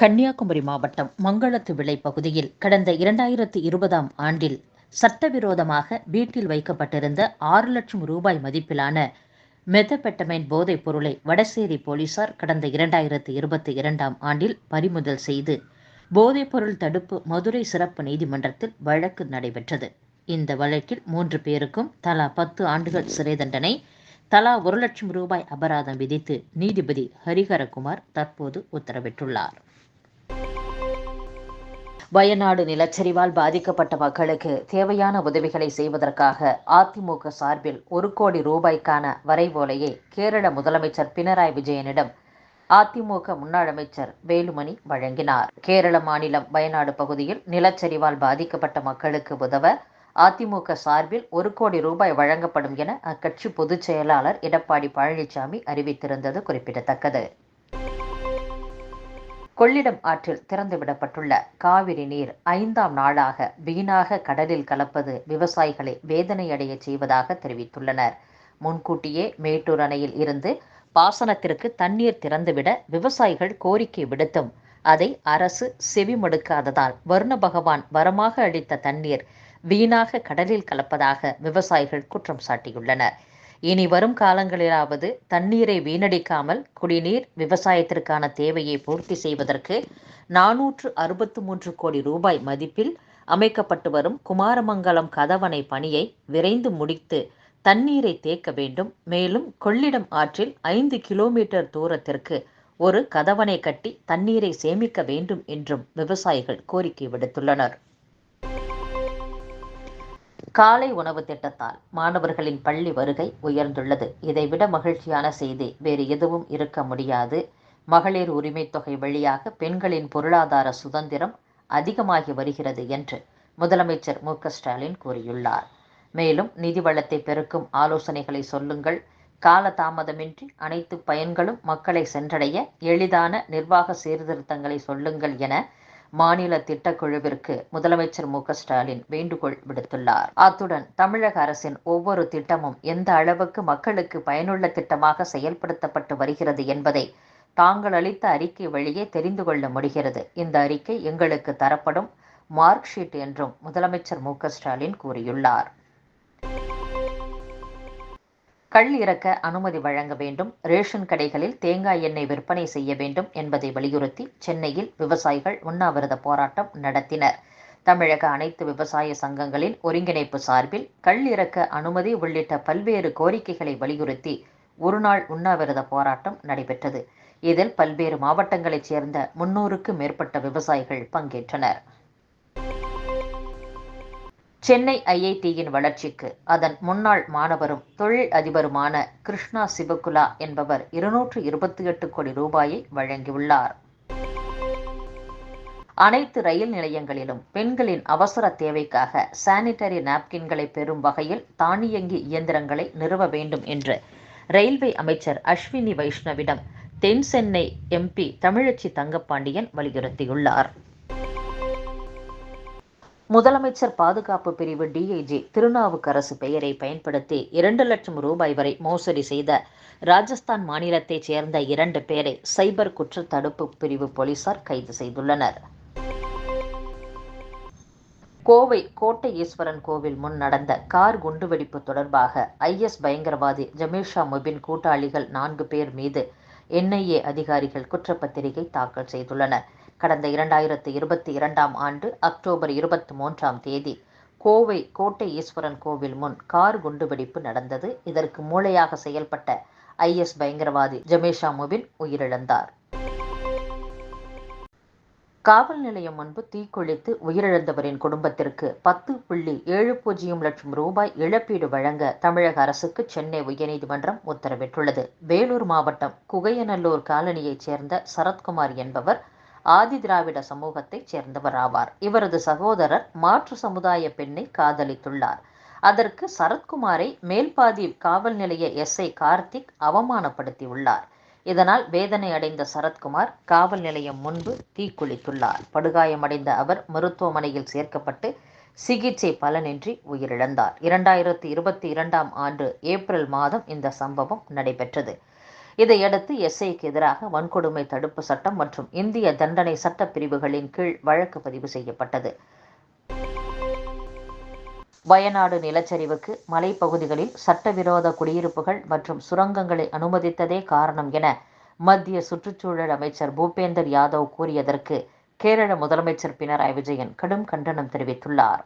கன்னியாகுமரி மாவட்டம் மங்களத்து விளை பகுதியில் கடந்த இரண்டாயிரத்து இருபதாம் ஆண்டில் சட்டவிரோதமாக வீட்டில் வைக்கப்பட்டிருந்த ஆறு லட்சம் ரூபாய் மதிப்பிலான மெத்தபெட்டமைன் போதைப் பொருளை வடசேரி போலீசார் கடந்த இரண்டாயிரத்து இருபத்தி இரண்டாம் ஆண்டில் பறிமுதல் செய்து போதைப்பொருள் தடுப்பு மதுரை சிறப்பு நீதிமன்றத்தில் வழக்கு நடைபெற்றது. இந்த வழக்கில் மூன்று பேருக்கும் தலா பத்து ஆண்டுகள் சிறை தண்டனை தலா ஒரு லட்சம் ரூபாய் அபராதம் விதித்து நீதிபதி ஹரிஹரகுமார் தற்போது உத்தரவிட்டுள்ளார். வயநாடு நிலச்சரிவால் பாதிக்கப்பட்ட மக்களுக்கு தேவையான உதவிகளை செய்வதற்காக அதிமுக சார்பில் ஒரு கோடி ரூபாய்க்கான வரைவோலையை கேரள முதலமைச்சர் பினராயி விஜயனிடம் அதிமுக முன்னாள் அமைச்சர் வேலுமணி வழங்கினார். கேரள மாநிலம் வயநாடு பகுதியில் நிலச்சரிவால் பாதிக்கப்பட்ட மக்களுக்கு உதவ அதிமுக சார்பில் ஒரு கோடி ரூபாய் வழங்கப்படும் என அக்கட்சி பொதுச் செயலாளர் எடப்பாடி பழனிசாமி அறிவித்திருந்தது குறிப்பிடத்தக்கது. கொள்ளிடம் ஆற்றில் திறந்துவிடப்பட்டுள்ள காவிரி நீர் ஐந்தாம் நாளாக வீணாக கடலில் கலப்பது விவசாயிகளை வேதனையடைய செய்வதாக தெரிவித்துள்ளனர். முன்கூட்டியே மேட்டூர் அணையில் இருந்து பாசனத்திற்கு தண்ணீர் திறந்துவிட விவசாயிகள் கோரிக்கை விடுத்தும் அதை அரசு செவிமடுக்காததால் வருண பகவான் வரமாக அளித்த தண்ணீர் வீணாக கடலில் கலப்பதாக விவசாயிகள் குற்றம் சாட்டியுள்ளனர். இனி வரும் காலங்களிலாவது தண்ணீரை வீணடிக்காமல் குடிநீர் விவசாயத்திற்கான தேவையை பூர்த்தி செய்வதற்கு நானூற்று அறுபத்து மூன்று கோடி ரூபாய் மதிப்பில் அமைக்கப்பட்டு வரும் குமாரமங்கலம் கதவணை பணியை விரைந்து முடித்து தண்ணீரை தேக்க வேண்டும். மேலும் கொள்ளிடம் ஆற்றில் ஐந்து கிலோமீட்டர் தூரத்திற்கு ஒரு கதவணை கட்டி தண்ணீரை சேமிக்க வேண்டும் என்றும் விவசாயிகள் கோரிக்கை விடுத்துள்ளனர். காலை உணவு திட்டத்தால் மாணவர்களின் பள்ளி வருகை உயர்ந்துள்ளது. இதைவிட மகிழ்ச்சியான செய்தி. வேறு எதுவும் இருக்க முடியாது. மகளிர் உரிமை தொகை வழியாக பெண்களின் பொருளாதார சுதந்திரம் அதிகமாகி வருகிறது என்று முதலமைச்சர் மு. ஸ்டாலின் கூறியுள்ளார். மேலும் நிதி வளத்தை பெருக்கும் ஆலோசனைகளை சொல்லுங்கள். கால தாமதமின்றி அனைத்து பயன்களும் மக்களை சென்றடைய எளிதான நிர்வாக சீர்திருத்தங்களை சொல்லுங்கள் என மாநில திட்டக்குழுவிற்கு முதலமைச்சர் மு. ஸ்டாலின் வேண்டுகோள் விடுத்துள்ளார். அத்துடன் தமிழக அரசின் ஒவ்வொரு திட்டமும் எந்த அளவுக்கு மக்களுக்கு பயனுள்ள திட்டமாக செயல்படுத்தப்பட்டு வருகிறது என்பதை தாங்கள் அளித்த அறிக்கை வழியே தெரிந்து கொள்ள முடிகிறது. இந்த அறிக்கை எங்களுக்கு தரப்படும் மார்க் ஷீட் என்றும் முதலமைச்சர் மு. ஸ்டாலின் கூறியுள்ளார். கள் இறக்க அனுமதி வழங்க வேண்டும். ரேஷன் கடைகளில் தேங்காய் எண்ணெய் விற்பனை செய்ய வேண்டும் என்பதை வலியுறுத்தி சென்னையில் விவசாயிகள் உண்ணாவிரத போராட்டம் நடத்தினர். தமிழக அனைத்து விவசாய சங்கங்களின் ஒருங்கிணைப்பு சார்பில் கள் இறக்க அனுமதி உள்ளிட்ட பல்வேறு கோரிக்கைகளை வலியுறுத்தி ஒருநாள் உண்ணாவிரத போராட்டம் நடைபெற்றது. இதில் பல்வேறு மாவட்டங்களைச் சேர்ந்த முன்னூறுக்கும் மேற்பட்ட விவசாயிகள் பங்கேற்றனர். சென்னை ஐஐடியின் வளர்ச்சிக்கு அதன் முன்னாள் மாணவரும் தொழில் அதிபருமான கிருஷ்ணா சிவகுலா என்பவர் இருநூற்று இருபத்தி எட்டு கோடி ரூபாயை வழங்கியுள்ளார். அனைத்து ரயில் நிலையங்களிலும் பெண்களின் அவசர தேவைக்காக சானிட்டரி நாப்கின்களை பெறும் வகையில் தானியங்கி இயந்திரங்களை நிறுவ வேண்டும் என்று ரயில்வே அமைச்சர் அஸ்வினி வைஷ்ணவிடம் தென் சென்னை எம்பி தமிழச்சி தங்கப்பாண்டியன் வலியுறுத்தியுள்ளார். முதலமைச்சர் பாதுகாப்பு பிரிவு டிஐஜி திருநாவுக்கரசு பெயரை பயன்படுத்தி இரண்டு லட்சம் ரூபாய் வரை மோசடி செய்த ராஜஸ்தான் மாநிலத்தைச் சேர்ந்த இரண்டு பேரை சைபர் குற்ற தடுப்பு பிரிவு போலீசார் கைது செய்துள்ளனர். கோவை கோட்டை ஈஸ்வரன் கோவில் முன் நடந்த கார் குண்டுவெடிப்பு தொடர்பாக ஐஎஸ் பயங்கரவாதி ஜமீஷா முபின் கூட்டாளிகள் நான்கு பேர் மீது என்ஐஏ அதிகாரிகள் குற்றப்பத்திரிகை தாக்கல் செய்துள்ளனர். கடந்த இரண்டாயிரத்து இருபத்தி இரண்டாம் ஆண்டு அக்டோபர் இருபத்தி மூன்றாம் தேதி கோவை கோட்டை ஈஸ்வரன் கோவில் முன் கார் குண்டுவெடிப்பு நடந்தது. இதற்கு மூளையாக செயல்பட்ட ஐஎஸ் பயங்கரவாதி ஜமேஷா முபின் உயிரிழந்தார். காவல் நிலையம் முன்பு தீக்குளித்து உயிரிழந்தவரின் குடும்பத்திற்கு பத்து புள்ளி ஏழு பூஜ்ஜியம் லட்சம் ரூபாய் இழப்பீடு வழங்க தமிழக அரசுக்கு சென்னை உயர்நீதிமன்றம் உத்தரவிட்டுள்ளது. வேலூர் மாவட்டம் குகையநல்லூர் காலனியைச் சேர்ந்த சரத்குமார் என்பவர் ஆதி திராவிட சமூகத்தைச் சேர்ந்தவர் ஆவார் இவரது சகோதரர் மாற்று சமுதாய பெண்ணை காதலித்துள்ளார். அதற்கு சரத்குமாரை மேல்பாதி காவல் நிலைய எஸ்ஐ கார்த்திக் அவமானப்படுத்தியுள்ளார். இதனால் வேதனை அடைந்த சரத்குமார் காவல் நிலையம் முன்பு தீக்குளித்துள்ளார். படுகாயமடைந்த அவர் மருத்துவமனையில் சேர்க்கப்பட்டு சிகிச்சை பலனின்றி உயிரிழந்தார். இரண்டாயிரத்தி இருபத்தி இரண்டாம் ஆண்டு ஏப்ரல் மாதம் இந்த சம்பவம் நடைபெற்றது. இதையடுத்து எஸ்ஐக்கு எதிராக வன்கொடுமை தடுப்பு சட்டம் மற்றும் இந்திய தண்டனை சட்ட பிரிவுகளின் கீழ் வழக்கு பதிவு செய்யப்பட்டது. வயநாடு நிலச்சரிவுக்கு மலைப்பகுதிகளில் சட்டவிரோத குடியிருப்புகள் மற்றும் சுரங்கங்களை அனுமதித்ததே காரணம் என மத்திய சுற்றுச்சூழல் அமைச்சர் பூபேந்தர் யாதவ் கூறியதற்கு கேரள முதலமைச்சர் பினராயி விஜயன் கடும் கண்டனம் தெரிவித்துள்ளார்.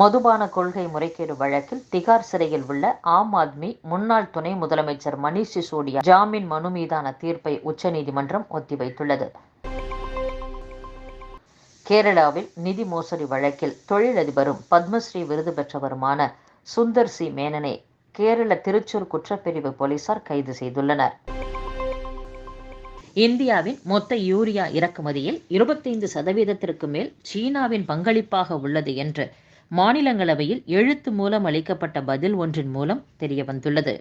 மதுபான கொள்கை முறைகேடு வழக்கில் திகார் சிறையில் உள்ள ஆம் ஆத்மி முன்னாள் துணை முதலமைச்சர் மணீஷ் சிசோடியா ஜாமீன் மனு மீதான தீர்ப்பை உச்சநீதிமன்றம் ஒத்திவைத்துள்ளது. கேரளாவில் நிதி மோசடி வழக்கில் தொழிலதிபரும் பத்மஸ்ரீ விருது பெற்றவருமான சுந்தர் சி மேனனை கேரள திருச்சூர் குற்றப்பிரிவு போலீசார் கைது செய்துள்ளனர். இந்தியாவின் மொத்த யூரியா இறக்குமதியில் இருபத்தைந்து சதவீதத்திற்கு மேல் சீனாவின் பங்களிப்பாக உள்ளது என்று மாநிலங்களவையில் எழுத்து மூலம் அளிக்கப்பட்ட பதில் ஒன்றின் மூலம் தெரியவந்துள்ளது.